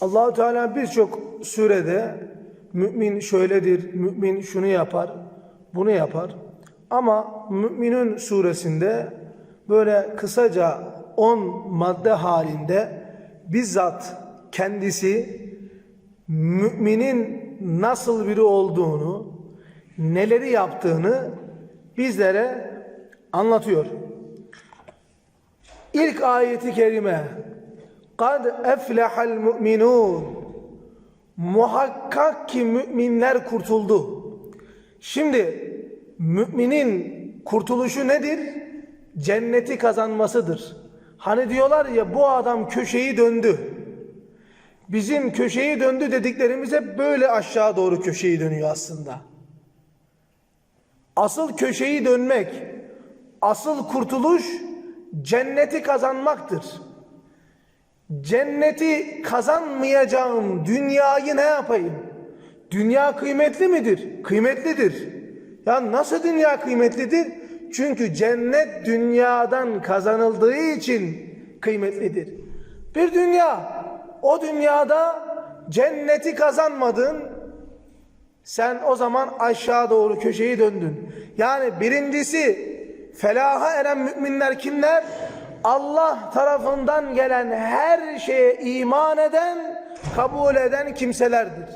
Allahu Teala birçok surede mümin şöyledir, mümin şunu yapar, bunu yapar. Ama Müminun suresinde böyle kısaca 10 madde halinde bizzat kendisi müminin nasıl biri olduğunu, neleri yaptığını bizlere anlatıyor. İlk ayeti kerime Kad eflehal mu'minun Muhakkak ki müminler kurtuldu. Şimdi müminin kurtuluşu nedir? Cenneti kazanmasıdır. Hani diyorlar ya bu adam köşeyi döndü. Bizim köşeyi döndü dediklerimiz hep böyle aşağı doğru köşeyi dönüyor aslında. Asıl köşeyi dönmek, asıl kurtuluş cenneti kazanmaktır. Cenneti kazanmayacağım dünyayı ne yapayım? Dünya kıymetli midir? Kıymetlidir. Ya nasıl dünya kıymetlidir? Çünkü cennet dünyadan kazanıldığı için kıymetlidir. Bir dünya, o dünyada cenneti kazanmadın, sen o zaman aşağı doğru köşeyi döndün. Yani birincisi felaha eren müminler kimler? Allah tarafından gelen her şeye iman eden, kabul eden kimselerdir.